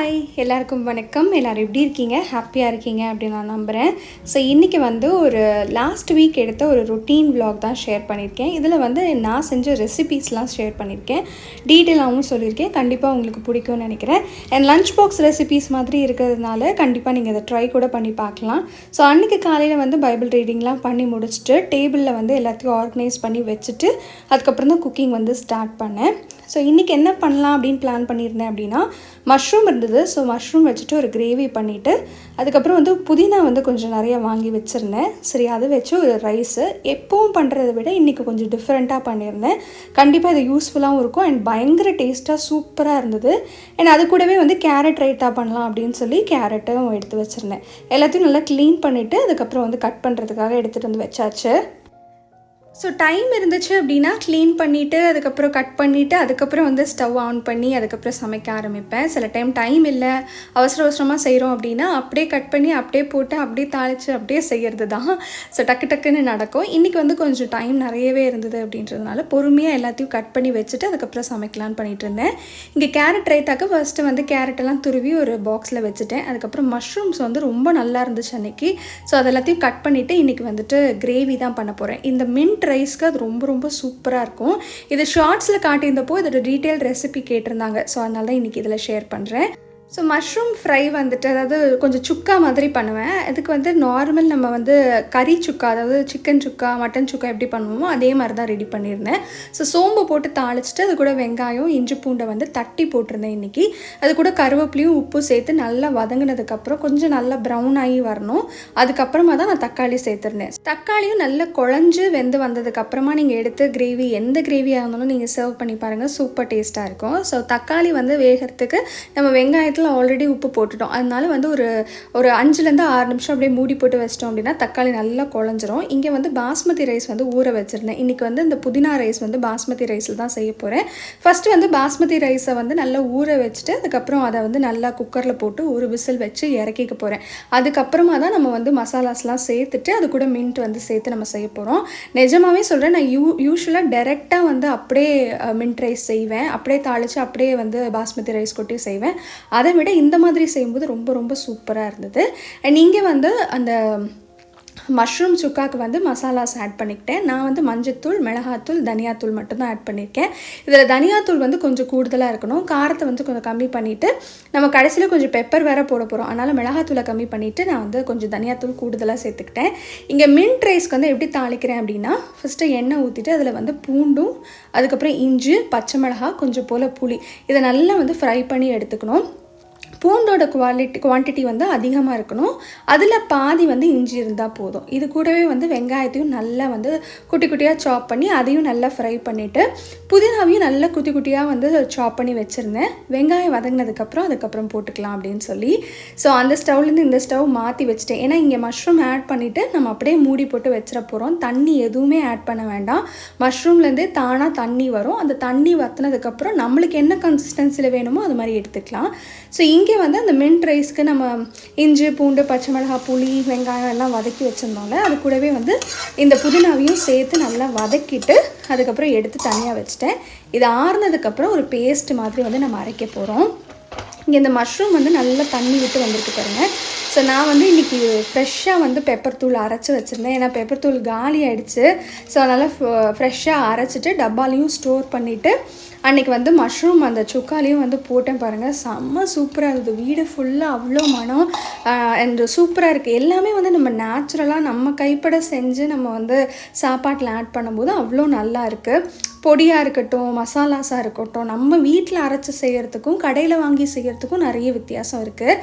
Hi எல்லாருக்கும் வணக்கம். எல்லோரும் எப்படி இருக்கீங்க? ஹாப்பியாக இருக்கீங்க அப்படின்னு நான் நம்புகிறேன் ஸோ இன்றைக்கி வந்து ஒரு லாஸ்ட் வீக் எடுத்த ஒரு ரொட்டீன் ப்ளாக் தான் ஷேர் பண்ணியிருக்கேன். இதில் வந்து நான் செஞ்ச ரெசிபீஸ்லாம் ஷேர் பண்ணியிருக்கேன். டீட்டெயிலாகவும் சொல்லியிருக்கேன். கண்டிப்பாக உங்களுக்கு பிடிக்கும்னு நினைக்கிறேன். அண்ட் லஞ்ச் பாக்ஸ் ரெசிபீஸ் மாதிரி இருக்கிறதுனால கண்டிப்பாக நீங்கள் அதை ட்ரை கூட பண்ணி பார்க்கலாம். ஸோ அன்றைக்கி காலையில் வந்து பைபிள் ரீடிங்லாம் பண்ணி முடிச்சுட்டு டேபிளில் வந்து எல்லாத்தையும் ஆர்கனைஸ் பண்ணி வச்சுட்டு அதுக்கப்புறம் தான் குக்கிங் வந்து ஸ்டார்ட் பண்ணேன். ஸோ இன்றைக்கி என்ன பண்ணலாம் அப்படின்னு பிளான் பண்ணியிருந்தேன் அப்படின்னா மஷ்ரூம் இருந்தது. ஸோ மஷ்ரூம் வச்சுட்டு ஒரு கிரேவி பண்ணிவிட்டு அதுக்கப்புறம் வந்து புதினா வந்து கொஞ்சம் நிறைய வாங்கி வச்சுருந்தேன். சரி அதை வச்சு ஒரு ரைஸு எப்பவும் பண்ணுறதை விட இன்றைக்கி கொஞ்சம் டிஃப்ரெண்ட்டாக பண்ணியிருந்தேன். கண்டிப்பாக இது யூஸ்ஃபுல்லாகவும் இருக்கும். அண்ட் பயங்கர டேஸ்ட்டாக சூப்பராக இருந்தது. அண்ட் அது கூடவே வந்து கேரட் ரைட்டாக பண்ணலாம் அப்படின்னு சொல்லி கேரட்டும் எடுத்து வச்சுருந்தேன். எல்லாத்தையும் நல்லா க்ளீன் பண்ணிவிட்டு அதுக்கப்புறம் வந்து கட் பண்ணுறதுக்காக எடுத்துகிட்டு வந்து வச்சாச்சு. ஸோ டைம் இருந்துச்சு அப்படின்னா க்ளீன் பண்ணிவிட்டு அதுக்கப்புறம் கட் பண்ணிவிட்டு அதுக்கப்புறம் வந்து ஸ்டவ் ஆன் பண்ணி அதுக்கப்புறம் சமைக்க ஆரம்பிப்பேன். சில டைம் டைம் இல்லை. அவசர அவசரமாக செய்கிறோம் அப்படின்னா அப்படியே கட் பண்ணி அப்படியே போட்டு அப்படியே தாளித்து அப்படியே செய்கிறது தான் ஸோ டக்கு டக்குன்னு நடக்கும். இன்றைக்கி வந்து கொஞ்சம் டைம் நிறையவே இருந்தது அப்படின்றதுனால பொறுமையாக எல்லாத்தையும் கட் பண்ணி வச்சுட்டு அதுக்கப்புறம் சமைக்கலான்னு பண்ணிகிட்டு இருந்தேன். இங்கே கேரட் ரைத்தாக்கு ஃபஸ்ட்டு வந்து கேரட்டெல்லாம் துருவி ஒரு பாக்ஸில் வச்சுட்டேன். அதுக்கப்புறம் மஷ்ரூம்ஸ் வந்து ரொம்ப நல்லா இருந்துச்சு அன்னைக்கு. ஸோ அதெல்லாத்தையும் கட் பண்ணிவிட்டு இன்றைக்கி வந்துட்டு கிரேவி தான் பண்ண போகிறேன் இந்த மின்ட் ரைஸ்க்கு அது ரொம்ப ரொம்ப சூப்பராக இருக்கும். இது ஷார்ட்ஸில் காட்டியிருந்தப்போ இதோட டீட்டெயில் ரெசிபி கேட்டிருந்தாங்க. ஸோ அதனால தான் இன்றைக்கி இதில் ஷேர் பண்ணுறேன் ஸோ மஷ்ரூம் ஃப்ரை வந்துட்டு அதாவது கொஞ்சம் சுக்கா மாதிரி பண்ணுவேன். இதுக்கு வந்து நார்மல் நம்ம வந்து கறி சுக்கா அதாவது சிக்கன் சுக்கா மட்டன் சுக்கா எப்படி பண்ணுவோமோ அதே மாதிரி தான் ரெடி பண்ணியிருந்தேன். ஸோ சோம்பு போட்டு தாளிச்சிட்டு அது கூட வெங்காயம் இஞ்சி பூண்டை வந்து தட்டி போட்டிருந்தேன் இன்றைக்கி அது கூட கருவேப்பிலையும் உப்பு சேர்த்து நல்லா வதங்கினதுக்கப்புறம் கொஞ்சம் நல்லா ப்ரௌன் ஆகி வரணும். அதுக்கப்புறமா தான் நான் தக்காளி சேர்த்துருந்தேன். தக்காளியும் நல்லா குழஞ்சு வெந்து வந்ததுக்கப்புறமா நீங்கள் எடுத்து கிரேவி எந்த கிரேவியாக இருந்தாலும் நீங்கள் சர்வ் பண்ணி பாருங்கள் சூப்பர் டேஸ்ட்டாக இருக்கும். ஸோ தக்காளி வந்து வேகிறதுக்கு நம்ம வெங்காயத்தில் ஆல்ரெடி உப்பு போட்டுட்டோம். அதனால வந்து ஒரு ஒரு அஞ்சுலேருந்து ஆறு நிமிஷம் அப்படியே மூடி போட்டு வச்சிட்டோம் அப்படின்னா தக்காளி நல்லா குழஞ்சிரும். இங்கே வந்து பாஸ்மதி ரைஸ் வந்து ஊற வச்சுருந்தேன். இன்றைக்கி வந்து இந்த புதினா ரைஸ் வந்து பாஸ்மதி ரைஸில் தான் செய்ய போகிறேன் ஃபஸ்ட்டு வந்து பாஸ்மதி ரைஸை வந்து நல்லா ஊற வச்சுட்டு அதுக்கப்புறம் அதை வந்து நல்லா குக்கரில் போட்டு ஒரு விசில் வச்சு இறக்கிக்க போகிறேன் அதுக்கப்புறமா தான் நம்ம வந்து மசாலாஸ்லாம் சேர்த்துட்டு அது கூட மின்ட் வந்து சேர்த்து நம்ம செய்ய போகிறோம் நிஜமாவே சொல்கிறேன் நான் யூ யூஸ்வலாக டைரெக்டாக வந்து அப்படியே மின்ட் ரைஸ் செய்வேன். அப்படியே தாளித்து அப்படியே வந்து பாஸ்மதி ரைஸ் கொட்டி செய்வேன். அதை அதை விட இந்த மாதிரி செய்யும்போது ரொம்ப ரொம்ப சூப்பராக இருந்தது. அண்ட் இங்கே வந்து அந்த மஷ்ரூம் சுக்காக்கு வந்து மசாலாஸ் ஆட் பண்ணிக்கிட்டேன். நான் வந்து மஞ்சத்தூள் மிளகாத்தூள் தனியாத்தூள் மட்டும்தான் ஆட் பண்ணியிருக்கேன். இதில் தனியாத்தூள் வந்து கொஞ்சம் கூடுதலாக இருக்கணும். காரத்தை வந்து கொஞ்சம் கம்மி பண்ணிவிட்டு நம்ம கடைசியில் கொஞ்சம் பெப்பர் வேறு போட போகிறோம் அதனால் மிளகாத்தூளை கம்மி பண்ணிவிட்டு நான் வந்து கொஞ்சம் தனியாத்தூள் கூடுதலாக சேர்த்துக்கிட்டேன். இங்கே மின்ட் ரைஸ்க்கு வந்து எப்படி தாளிக்கிறேன் அப்படின்னா ஃபஸ்ட்டு எண்ணெய் ஊற்றிட்டு அதில் வந்து பூண்டும் அதுக்கப்புறம் இஞ்சி பச்சை மிளகா கொஞ்சம் போல் புளி இதை நல்லா வந்து ஃப்ரை பண்ணி எடுத்துக்கணும். பூண்டோட குவாலிட்டி குவான்டிட்டி வந்து அதிகமாக இருக்கணும். அதில் பாதி வந்து இஞ்சி இருந்தால் போதும். இது கூடவே வந்து வெங்காயத்தையும் நல்லா வந்து குட்டி குட்டியாக சாப் பண்ணி அதையும் நல்லா ஃப்ரை பண்ணிவிட்டு புதினாவையும் நல்லா குட்டி குட்டியாக வந்து சாப் பண்ணி வச்சுருந்தேன். வெங்காயம் வதங்கினதுக்கப்புறம் அதுக்கப்புறம் போட்டுக்கலாம் அப்படின்னு சொல்லி. ஸோ அந்த ஸ்டவ்லேருந்து இந்த ஸ்டவ் மாற்றி வச்சுட்டேன். ஏன்னா இங்கே மஷ்ரூம் ஆட் பண்ணிவிட்டு நம்ம அப்படியே மூடி போட்டு வச்சிட போகிறோம் தண்ணி எதுவுமே ஆட் பண்ண வேண்டாம். மஷ்ரூம்லேருந்தே தானாக தண்ணி வரும். அந்த தண்ணி வத்தினதுக்கப்புறம் நம்மளுக்கு என்ன கன்சிஸ்டன்சியில் வேணுமோ அது மாதிரி எடுத்துக்கலாம். ஸோ இங்கே இங்கே வந்து அந்த மின்ட் ரைஸ்க்கு நம்ம இஞ்சி பூண்டு பச்சை மிளகாய் புளி வெங்காயம் எல்லாம் வதக்கி வச்சுருந்தோம்ல அது கூடவே வந்து இந்த புதினாவையும் சேர்த்து நல்லா வதக்கிட்டு அதுக்கப்புறம் எடுத்து தனியாக வச்சுட்டேன். இது ஆறுனதுக்கப்புறம் ஒரு பேஸ்ட் மாதிரி வந்து நம்ம அரைக்க போகிறோம் இங்கே இந்த மஷ்ரூம் வந்து நல்லா தண்ணி விட்டு வந்திருக்கு பாருங்கள் ஸோ நான் வந்து இன்றைக்கி ஃப்ரெஷ்ஷாக வந்து பெப்பர் தூள் அரைச்சி வச்சுருந்தேன். ஏன்னா பெப்பர் தூள் காலி ஆகிடுச்சு ஸோ அதனால் ஃப்ரெஷ்ஷாக அரைச்சிட்டு டப்பாலையும் ஸ்டோர் பண்ணிவிட்டு அன்றைக்கி வந்து மஷ்ரூம் அந்த சுக்காலையும் வந்து போட்டேன் பாருங்கள் செம்ம சூப்பராக இருந்தது. வீடு ஃபுல்லாக அவ்வளோ மனம் அண்ட் சூப்பராக இருக்குது எல்லாமே வந்து நம்ம நேச்சுரலாக நம்ம கைப்பட செஞ்சு நம்ம வந்து சாப்பாட்டில் ஆட் பண்ணும்போது அவ்வளோ நல்லா இருக்குது பொடியாக இருக்கட்டும் மசாலாஸாக இருக்கட்டும் நம்ம வீட்டில் அரைச்சி செய்கிறதுக்கும் கடையில் வாங்கி செய்கிறதுக்கும் நிறைய வித்தியாசம் இருக்குது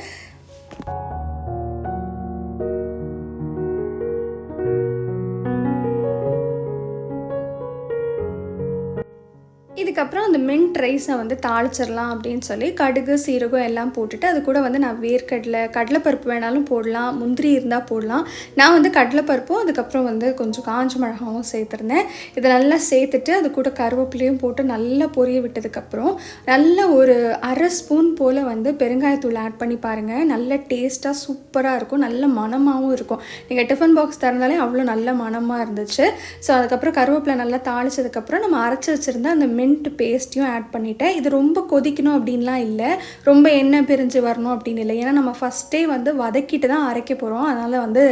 இதுக்கப்புறம் அந்த மின்ட் ரைஸை வந்து தாளிச்சிடலாம் அப்படின்னு சொல்லி கடுகு சீரகம் எல்லாம் போட்டுட்டு அது கூட வந்து நான் வேர்க்கடலை கடலைப்பருப்பு வேணாலும் போடலாம் முந்திரி இருந்தால் போடலாம். நான் வந்து கடலைப்பருப்பும் அதுக்கப்புறம் வந்து கொஞ்சம் காஞ்ச மிளகாவும் சேர்த்துருந்தேன். இதை நல்லா சேர்த்துட்டு அது கூட கருவேப்பிலையும் போட்டு நல்லா பொரிய விட்டதுக்கப்புறம் நல்ல ஒரு அரை ஸ்பூன் போல் வந்து பெருங்காயத்தூள் ஆட் பண்ணி பாருங்கள் நல்ல டேஸ்ட்டாக சூப்பராக இருக்கும். நல்ல மணமாகவும் இருக்கும். நீங்கள் டிஃபன் பாக்ஸ் திறந்தாலே அவ்வளோ நல்ல மணமாக இருந்துச்சு. ஸோ அதுக்கப்புறம் கருவேப்பிலை நல்லா தாளிச்சதுக்கப்புறம் நம்ம அரைச்சி வச்சுருந்த அந்த மின்ட் பூண்டு பேஸ்ட்டையும் ஆட் பண்ணிட்டேன். இது ரொம்ப கொதிக்கணும் அப்படின்லாம் இல்லை. ரொம்ப எண்ணெய் பிரிஞ்சு வரணும் அப்படின்னு இல்லை. ஏன்னா நம்ம ஃபஸ்ட்டே வந்து வதக்கிட்டு தான் அரைக்க போகிறோம் அதனால் வந்து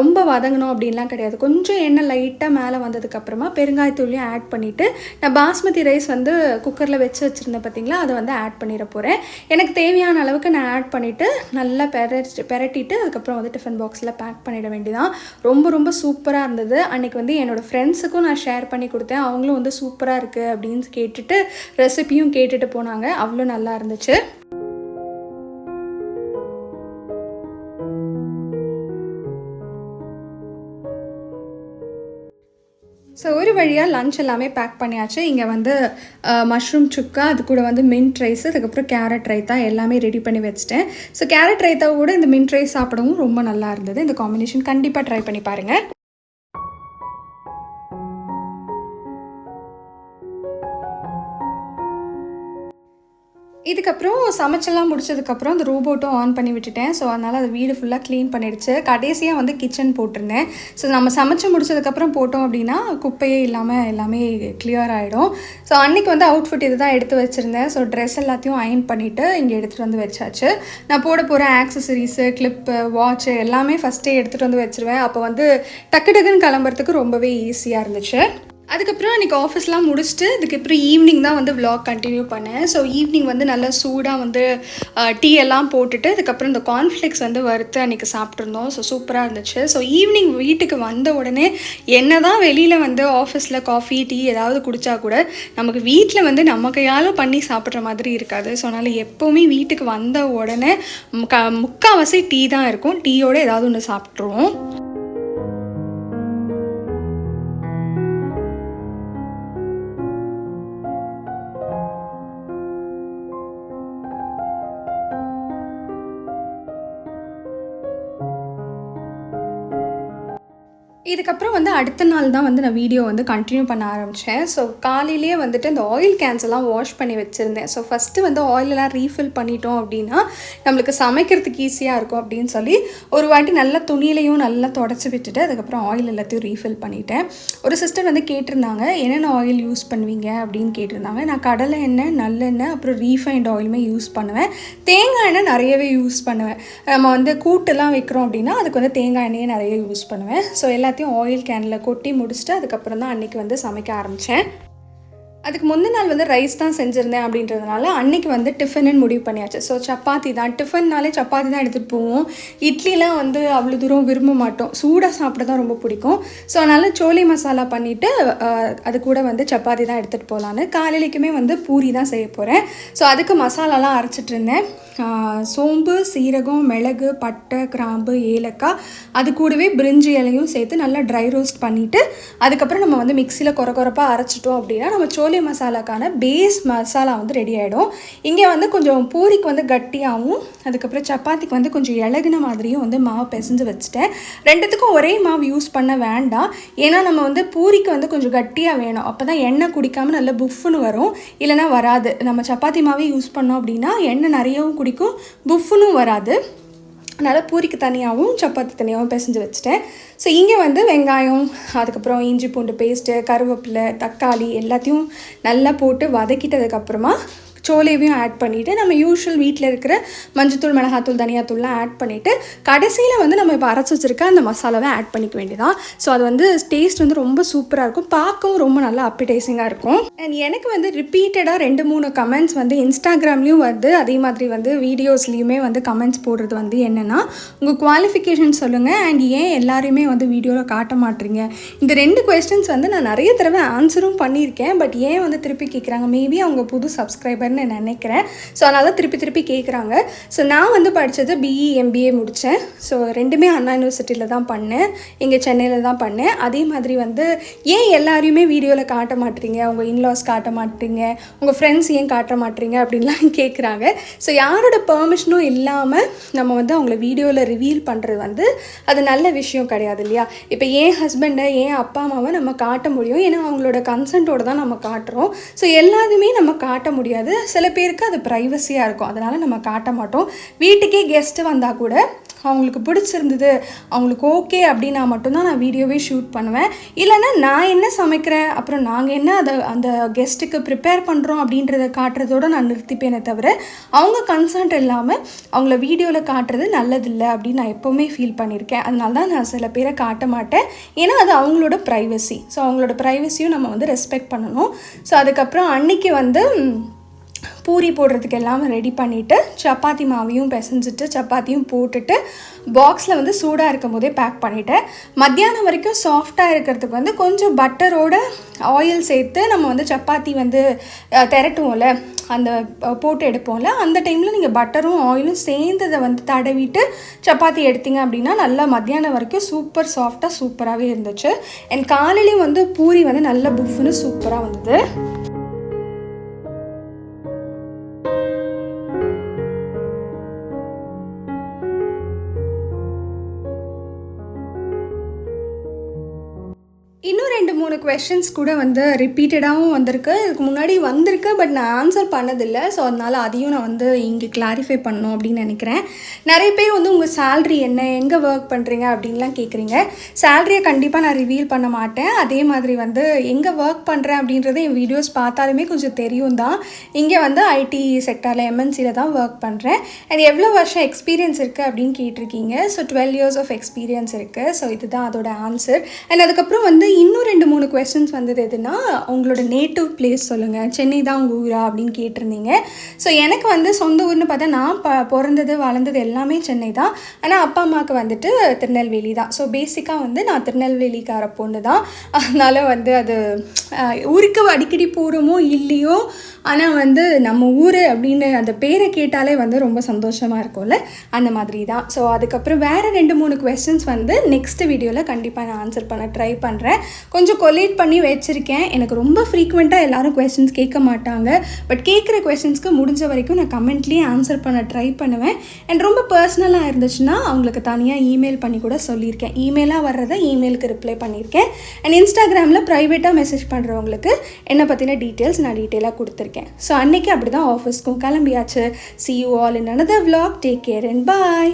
ரொம்ப வதங்கணும் அப்படின்லாம் கிடையாது. கொஞ்சம் எண்ணெய் லைட்டாக மேலே வந்ததுக்கப்புறமா பெருங்காயத்தூளையும் ஆட் பண்ணிவிட்டு நான் பாஸ்மதி ரைஸ் வந்து குக்கரில் வச்சு வச்சுருந்தேன் பார்த்தீங்களா அதை வந்து ஆட் பண்ணிட போகிறேன் எனக்கு தேவையான அளவுக்கு நான் ஆட் பண்ணிவிட்டு நல்லா பெரட்டி பெரட்டிட்டு அதுக்கப்புறம் வந்து டிஃபன் பாக்ஸில் பேக் பண்ணிட வேண்டியதான் ரொம்ப ரொம்ப சூப்பராக இருந்தது. அன்றைக்கி வந்து என்னோடய ஃப்ரெண்ட்ஸுக்கும் நான் ஷேர் பண்ணி கொடுத்தேன். அவங்களும் வந்து சூப்பராக இருக்குது அப்படின்னு கேட்டுட்டு ரெசிபியும் கேட்டுட்டு போனாங்க. அவ்வளோ நல்லா இருந்துச்சு. ஸோ ஒரு வழியாக லஞ்ச் எல்லாமே பேக் பண்ணியாச்சு. இங்கே வந்து மஷ்ரூம் சுக்கா அது கூட வந்து மின்ட் ரைஸ் அதுக்கப்புறம் கேரட் ரைத்தா எல்லாமே ரெடி பண்ணி வச்சுட்டேன். ஸோ கேரட் ரைத்தா கூட இந்த மின்ட் ரைஸ் சாப்பிடவும் ரொம்ப நல்லா இருந்தது. இந்த காம்பினேஷன் கண்டிப்பாக ட்ரை பண்ணி பாருங்கள் இதுக்கப்புறம் சமைச்செல்லாம் முடிச்சதுக்கப்புறம் அந்த ரோபோட்டும் ஆன் பண்ணி விட்டுட்டேன். ஸோ அதனால் அது வீடு ஃபுல்லாக க்ளீன் பண்ணிடுச்சு. கடைசியாக வந்து கிச்சன் போட்டிருந்தேன். ஸோ நம்ம சமைச்சு முடிச்சதுக்கப்புறம் போட்டோம் அப்படின்னா குப்பையே இல்லாமல் எல்லாமே கிளியர் ஆகிடும் ஸோ அன்றைக்கி வந்து அவுட்ஃபிட் இது தான் எடுத்து வச்சுருந்தேன். ஸோ ட்ரெஸ் எல்லாத்தையும் அயன் பண்ணிவிட்டு இங்கே எடுத்துகிட்டு வந்து வச்சாச்சு. நான் போட போகிற ஆக்சசரிஸு கிளிப்பு வாட்ச்சு எல்லாமே ஃபஸ்ட்டே எடுத்துகிட்டு வந்து வச்சுருவேன். அப்போ வந்து டக்கு டக்குன்னு கிளம்புறதுக்கு ரொம்பவே ஈஸியாக இருந்துச்சு. அதுக்கப்புறம் அன்றைக்கி ஆஃபீஸ்லாம் முடிச்சுட்டு அதுக்கப்புறம் ஈவினிங் தான் வந்து vlog கண்டினியூ பண்ணேன். ஸோ ஈவினிங் வந்து நல்லா சூடாக வந்து டீ எல்லாம் போட்டுட்டு அதுக்கப்புறம் இந்த கார்ன்ஃப்ளேக்ஸ் வந்து வறுத்து அன்றைக்கி சாப்பிட்ருந்தோம் ஸோ சூப்பராக இருந்துச்சு. ஸோ ஈவினிங் வீட்டுக்கு வந்த உடனே என்ன தான் வெளியில் வந்து ஆஃபீஸில் காஃபி டீ ஏதாவது குடித்தா கூட நமக்கு வீட்டில் வந்து நம்ம கையால் பண்ணி சாப்பிட்ற மாதிரி இருக்காது. ஸோ அதனால் எப்போவுமே வீட்டுக்கு வந்த உடனே முக்கா முக்கால்வாசி டீ தான் இருக்கும். டீயோடு ஏதாவது ஒன்று சாப்பிட்ருவோம் இதுக்கப்புறம் வந்து அடுத்த நாள் தான் வந்து நான் வீடியோ வந்து கண்டினியூ பண்ண ஆரம்பித்தேன் ஸோ காலையிலேயே வந்துட்டு இந்த ஆயில் கேன்ஸ் வாஷ் பண்ணி வச்சுருந்தேன். ஸோ ஃபஸ்ட்டு வந்து ஆயிலெல்லாம் ரீஃபில் பண்ணிட்டோம் அப்படின்னா நம்மளுக்கு சமைக்கிறதுக்கு ஈஸியாக இருக்கும் அப்படின்னு சொல்லி ஒரு வாட்டி நல்லா துணியிலையும் நல்லா தொடச்சி விட்டுட்டு அதுக்கப்புறம் ஆயில் எல்லாத்தையும் ரீஃபில் பண்ணிட்டேன். ஒரு சிஸ்டர் வந்து கேட்டிருந்தாங்க என்னென்ன ஆயில் யூஸ் பண்ணுவீங்க? அப்படின்னு கேட்டிருந்தாங்க. நான் கடலை எண்ணெய் நல்லெண்ணெய் அப்புறம் ரீஃபைண்ட் ஆயிலுமே யூஸ் பண்ணுவேன். தேங்காய் எண்ணெய் நிறையவே யூஸ் பண்ணுவேன். நம்ம வந்து கூட்டெல்லாம் வைக்கிறோம் அப்படின்னா அதுக்கு வந்து தேங்காய் எண்ணெயே நிறைய யூஸ் பண்ணுவேன். ஸோ எல்லாத்தையும் ஆயில் கேனில் கொட்டி முடிச்சுட்டு அதுக்கப்புறம் தான் அன்றைக்கி வந்து சமைக்க ஆரம்பித்தேன் அதுக்கு முந்தின நாள் வந்து ரைஸ் தான் செஞ்சுருந்தேன் அப்படின்றதுனால அன்றைக்கி வந்து டிஃபனுன்னு முடிவு பண்ணியாச்சு. ஸோ சப்பாத்தி தான். டிஃபன்னாலே சப்பாத்தி தான் எடுத்துகிட்டு போவோம். இட்லிலாம் வந்து அவ்வளோ தூரம் விரும்ப மாட்டோம். சூடாக சாப்பிட தான் ரொம்ப பிடிக்கும். ஸோ அதனால் சோலை மசாலா பண்ணிவிட்டு அது கூட வந்து சப்பாத்தி தான் எடுத்துகிட்டு போகலான்னு காலையிலைக்குமே வந்து பூரி தான் செய்ய போகிறேன் ஸோ அதுக்கு மசாலாலாம் அரைச்சிட்டு இருந்தேன். சோம்பு சீரகம் மிளகு பட்டை கிராம்பு ஏலக்காய் அது கூடவே பிரிஞ்சி இலையும் சேர்த்து நல்லா ட்ரை ரோஸ்ட் பண்ணிவிட்டு அதுக்கப்புறம் நம்ம வந்து மிக்சியில் குறை குறைப்பாக அரைச்சிட்டோம் அப்படின்னா நம்ம சோலை மசாலாக்கான பேஸ் மசாலா வந்து ரெடி ஆகிடும் இங்கே வந்து கொஞ்சம் பூரிக்கு வந்து கட்டியாகவும் அதுக்கப்புறம் சப்பாத்திக்கு வந்து கொஞ்சம் இலகுன மாதிரியும் வந்து மாவு பிசைஞ்சு வச்சுட்டேன். ரெண்டுத்துக்கும் ஒரே மாவு யூஸ் பண்ண வேண்டாம். ஏன்னா நம்ம வந்து பூரிக்கு வந்து கொஞ்சம் கட்டியாக வேணும். அப்போ தான் எண்ணெய் குடிக்காமல் நல்ல புஃப்னு வரும். இல்லைன்னா வராது. நம்ம சப்பாத்தி மாவே யூஸ் பண்ணோம் அப்படின்னா எண்ணெய் நிறையவும் குடிக்கும் புஃப்னும் வராது. அதனால் பூரிக்கு தனியாகவும் சப்பாத்தி தனியாகவும் பிசைஞ்சு வச்சுட்டேன். ஸோ இங்கே வந்து வெங்காயம் அதுக்கப்புறம் இஞ்சி பூண்டு பேஸ்ட்டு கருவேப்பிலை தக்காளி எல்லாத்தையும் நல்லா போட்டு வதக்கிட்டதுக்கப்புறமா சோலையும் ஆட் பண்ணிவிட்டு நம்ம யூஷுவல் வீட்டில் இருக்கிற மஞ்சத்தூள் மிளகாத்தூள் தனியாத்தூள்லாம் ஆட் பண்ணிவிட்டு கடைசியில் வந்து நம்ம இப்போ அரைச்சி வச்சிருக்க அந்த மசாலாவை ஆட் பண்ணிக்க வேண்டியதான் ஸோ அது வந்து டேஸ்ட் வந்து ரொம்ப சூப்பராக இருக்கும். பார்க்கவும் ரொம்ப நல்லா அப்பிடைசிங்காக இருக்கும். அண்ட் எனக்கு வந்து ரிப்பீட்டடாக ரெண்டு மூணு கமெண்ட்ஸ் வந்து இன்ஸ்டாகிராம்லேயும் வந்து அதே மாதிரி வந்து வீடியோஸ்லேயுமே வந்து கமெண்ட்ஸ் போடுறது வந்து என்னென்னா உங்கள் குவாலிஃபிகேஷன் சொல்லுங்கள் அண்ட் ஏன் எல்லாரையுமே வந்து வீடியோவில் காட்ட மாட்டீங்க? இந்த ரெண்டு கொஸ்டின்ஸ் வந்து நான் நிறைய தடவை ஆன்சரும் பண்ணியிருக்கேன். பட் ஏன் வந்து திருப்பி கேட்குறாங்க மேபி அவங்க புது சப்ஸ்கிரைபர்னு நினைக்கிறேன். ஸோ அதனால தான் திருப்பி திருப்பி கேட்குறாங்க ஸோ நான் வந்து படித்தது பிஇ எம்பிஏ முடித்தேன் ஸோ ரெண்டுமே அண்ணா யூனிவர்சிட்டியில் தான் பண்ணேன். இங்கே சென்னையில் தான் பண்ணேன். அதே மாதிரி வந்து ஏன் எல்லாரையுமே வீடியோவில் காட்ட மாட்டீங்க? உங்கள் இன்லாஸ் காட்ட மாட்டீங்க? உங்கள் ஃப்ரெண்ட்ஸ் ஏன் காட்ட மாட்டீங்க? அப்படின்லாம் கேட்குறாங்க ஸோ யாரோட பெர்மிஷனும் இல்லாமல் நம்ம வந்து அவங்கள வீடியோவில் ரிவீல் பண்ணுறது வந்து அது நல்ல விஷயம் கிடையாது இல்லையா? இப்போ என் ஹஸ்பண்டை ஏன் அப்பா அம்மாவை நம்ம காட்ட முடியும்? ஏன்னா அவங்களோட கன்சென்ட்டோட தான் நம்ம காட்டுறோம். ஸோ எல்லாத்தையுமே நம்ம காட்ட முடியாது. சில பேருக்கு அது ப்ரைவசியாக இருக்கும். அதனால் நம்ம காட்ட மாட்டோம். வீட்டுக்கே கெஸ்ட்டு வந்தால் கூட அவங்களுக்கு பிடிச்சிருந்தது அவங்களுக்கு ஓகே அப்படின்னா மட்டும்தான் நான் வீடியோவே ஷூட் பண்ணுவேன். இல்லைன்னா நான் என்ன சமைக்கிறேன்? அப்புறம் நாங்கள் என்ன அதை அந்த கெஸ்ட்டுக்கு ப்ரிப்பேர் பண்ணுறோம் அப்படின்றத காட்டுறதோட நான் நிறுத்திப்பேனே தவிர அவங்க கன்சர்ன்ட் இல்லாமல் அவங்கள வீடியோவில் காட்டுறது நல்லதில்லை அப்படின்னு நான் எப்போவுமே ஃபீல் பண்ணியிருக்கேன். அதனால தான் நான் சில பேரை காட்ட மாட்டேன். ஏன்னா அது அவங்களோட ப்ரைவசி ஸோ அவங்களோட ப்ரைவசியும் நம்ம வந்து ரெஸ்பெக்ட் பண்ணணும். ஸோ அதுக்கப்புறம் அன்னைக்கு வந்து பூரி போடுறதுக்கு எல்லாம் ரெடி பண்ணிவிட்டு சப்பாத்தி மாவையும் பிசைஞ்சிட்டு சப்பாத்தியும் போட்டுட்டு பாக்ஸில் வந்து சூடாக இருக்கும் போதே பேக் பண்ணிவிட்டேன் மத்தியானம் வரைக்கும் சாஃப்டாக இருக்கிறதுக்கு வந்து கொஞ்சம் பட்டரோட ஆயில் சேர்த்து நம்ம வந்து சப்பாத்தி வந்து திரட்டுவோம்ல அந்த போட்டு எடுப்போம்ல அந்த டைமில் நீங்கள் பட்டரும் ஆயிலும் சேர்ந்ததை வந்து தடவிட்டு சப்பாத்தி எடுத்தீங்க அப்படின்னா நல்லா மத்தியானம் வரைக்கும் சூப்பர் சாஃப்டாக சூப்பராகவே இருந்துச்சு. அண்ட் காலையிலையும் வந்து பூரி வந்து நல்ல புஃப்னு சூப்பராக வந்தது. இன்னும் ரெண்டு மூணு கொஷின்ஸ் கூட வந்து ரிப்பீட்டடாகவும் வந்திருக்கு. இதுக்கு முன்னாடி வந்திருக்கு பட் நான் ஆன்சர் பண்ணதில்லை. ஸோ அதனால் அதையும் நான் வந்து இங்கே கிளாரிஃபை பண்ணணும் அப்படின்னு நினைக்கிறேன். நிறைய பேர் வந்து உங்கள் சேல்ரி என்ன எங்கே ஒர்க் பண்ணுறீங்க அப்படின்லாம் கேட்குறீங்க சேலரியை கண்டிப்பாக நான் ரிவீல் பண்ண மாட்டேன். அதே மாதிரி வந்து எங்கே ஒர்க் பண்ணுறேன் அப்படின்றது என் வீடியோஸ் பார்த்தாலுமே கொஞ்சம் தெரியும் தான். இங்கே வந்து ஐடி செக்டரில் எம்என்சியில் தான் ஒர்க் பண்ணுறேன் அண்ட் எவ்வளோ வருஷம் எக்ஸ்பீரியன்ஸ் இருக்குது அப்படின்னு கேட்டிருக்கீங்க. So twelve years of experience இருக்குது ஸோ இதுதான் அதோட ஆன்சர் அண்ட் அதுக்கப்புறம் வந்து இன்னும் ரெண்டு மூணு கொஸ்டின்ஸ் வந்தது எதுனா உங்களோட நேட்டிவ் பிளேஸ் சொல்லுங்கள் சென்னை தான் உங்கள் ஊரா அப்படின்னு கேட்டிருந்தீங்க. ஸோ எனக்கு வந்து சொந்த ஊர்னு பார்த்தா நான் ப பிறந்தது வளர்ந்தது எல்லாமே சென்னை தான். ஆனால் அப்பா அம்மாவுக்கு வந்துட்டு திருநெல்வேலி தான். ஸோ பேசிக்காக வந்து நான் திருநெல்வேலிக்கார பொண்ணு தான். அதனால் வந்து அது ஊருக்கு அடிக்கடி போகிறோமோ இல்லையோ ஆனால் வந்து நம்ம ஊர் அப்படின்னு அந்த பேரை கேட்டாலே வந்து ரொம்ப சந்தோஷமாக இருக்கும்ல. அந்த மாதிரி தான். ஸோ அதுக்கப்புறம் வேறு ரெண்டு மூணு கொஸ்டின்ஸ் வந்து நெக்ஸ்ட் வீடியோவில் கண்டிப்பாக நான் ஆன்சர் பண்ண ட்ரை பண்ணுறேன் கொஞ்சம் கொலேட் பண்ணி வச்சுருக்கேன். எனக்கு ரொம்ப ஃப்ரீக்வெண்ட்டாக எல்லாரும் கொஸ்டின்ஸ் கேட்க மாட்டாங்க. பட் கேட்குற கொஸ்டின்ஸ்க்கு முடிஞ்ச வரைக்கும் நான் கமெண்ட்லேயே ஆன்சர் பண்ண ட்ரை பண்ணுவேன். அண்ட் ரொம்ப பர்சனலாக இருந்துச்சுன்னா அவங்களுக்கு தனியாக இமெயில் பண்ணி கூட சொல்லியிருக்கேன். இமெயிலாக வர்றதை இமெயிலுக்கு ரிப்ளை பண்ணியிருக்கேன். அண்ட் இன்ஸ்டாகிராமில் ப்ரைவேட்டாக மெசேஜ் பண்ணுறவங்களுக்கு என்னை பற்றின டீட்டெயில்ஸ் நான் டீட்டெயிலாக கொடுத்துருக்கேன். ஸோ அன்னைக்கு அப்படி தான் ஆஃபீஸ்க்கும் கிளம்பியாச்சு. See you all in another vlog. Take care and bye